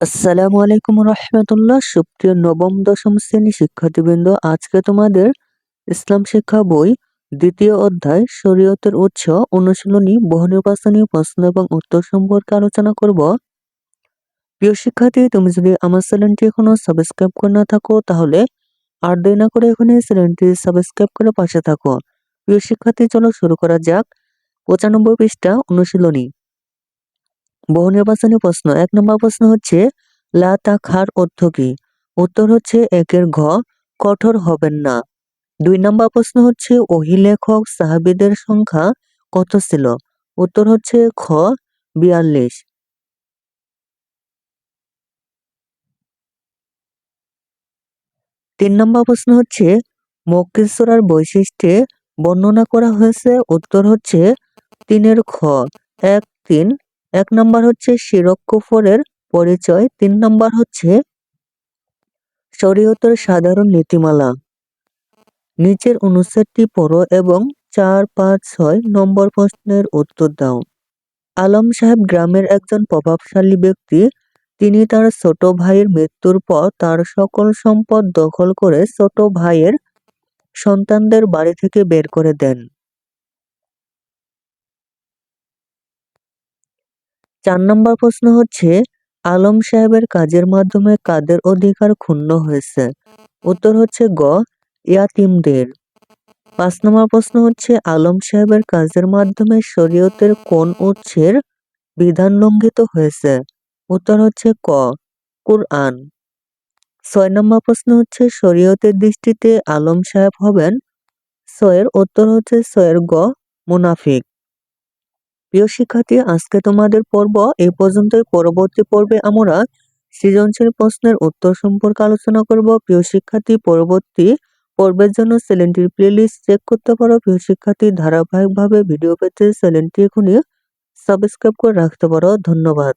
আসসালামু আলাইকুম রহমতুল্লাহ। সুপ্রিয় নবম, দশম শ্রেণি শিক্ষার্থীবৃন্দ, আজকে তোমাদের ইসলাম শিক্ষা বই, দ্বিতীয় অধ্যায়, শরীয়তের উৎস, অনুশীলনী, বহু নির্বাচনী প্রশ্ন এবং উত্তর সম্পর্কে আলোচনা করব। প্রিয় শিক্ষার্থী, তুমি যদি আমার চ্যানেলটি এখনও সাবস্ক্রাইব করে না থাকো, তাহলে আর দেরি না করে এখানে চ্যানেলটি সাবস্ক্রাইব করে পাশে থাকো। প্রিয় শিক্ষার্থী, চলো শুরু করা যাক। পঁচানব্বই পৃষ্ঠা, অনুশীলনী। বহু নির্বাচনী প্রশ্ন। এক নম্বর প্রশ্ন হচ্ছে, লা তা খার অর্থ কি? উত্তর হচ্ছে, একের ঘ কঠোর হবেন না। দুই নম্বর প্রশ্ন হচ্ছে অহিলেখক সাহাবিদের সংখ্যা কত ছিল? উত্তর হচ্ছে, খ বিয়াল্লিশ। তিন নম্বর প্রশ্ন হচ্ছে মক্কেশ্বরার বৈশিষ্ট্যে বর্ণনা করা হয়েছে। উত্তর হচ্ছে, তিনের খ, এক, তিন এক নম্বর হচ্ছে শিরক কুফরের পরিচয়। তিন নম্বর হচ্ছে শরীয়তের সাধারণ নীতিমালা। নিচের অনুচ্ছেদটি পড়ো এবং চার, পাঁচ, ছয় নম্বর প্রশ্নের উত্তর দাও। আলম সাহেব গ্রামের একজন প্রভাবশালী ব্যক্তি। তিনি তার ছোট ভাইয়ের মৃত্যুর পর তার সকল সম্পদ দখল করে ছোট ভাইয়ের সন্তানদের বাড়ি থেকে বের করে দেন। চার নম্বর প্রশ্ন হচ্ছে, আলম সাহেবের কাজের মাধ্যমে কাদের অধিকার ক্ষুণ্ণ হয়েছে? উত্তর হচ্ছে গ, ইয়াতিমদের। পাঁচ নম্বর প্রশ্ন হচ্ছে, আলম সাহেবের কাজের মাধ্যমে শরীয়তের কোন উৎসের বিধান লঙ্ঘিত হয়েছে? উত্তর হচ্ছে ক, কুরআন। ছয় নম্বর প্রশ্ন হচ্ছে, শরীয়তের দৃষ্টিতে আলম সাহেব হবেন? ছয়ের উত্তর হচ্ছে, ছয়ের গ, মুনাফিক। প্রিয় শিক্ষার্থী, আজকে তোমাদের পর্ব এ পর্যন্ত পরবর্তী পর্বে আমরা সৃজনশীল প্রশ্নের উত্তর সম্পর্কে আলোচনা করব। প্রিয় শিক্ষার্থী, পরবর্তী পর্বের জন্য চ্যানেলটির প্লেলিস্ট চেক করতে পারো। প্রিয় শিক্ষার্থী, ধারাবাহিকভাবে ভিডিও পেতে চ্যানেলটি এখনই সাবস্ক্রাইব করে রাখতে পারো। ধন্যবাদ।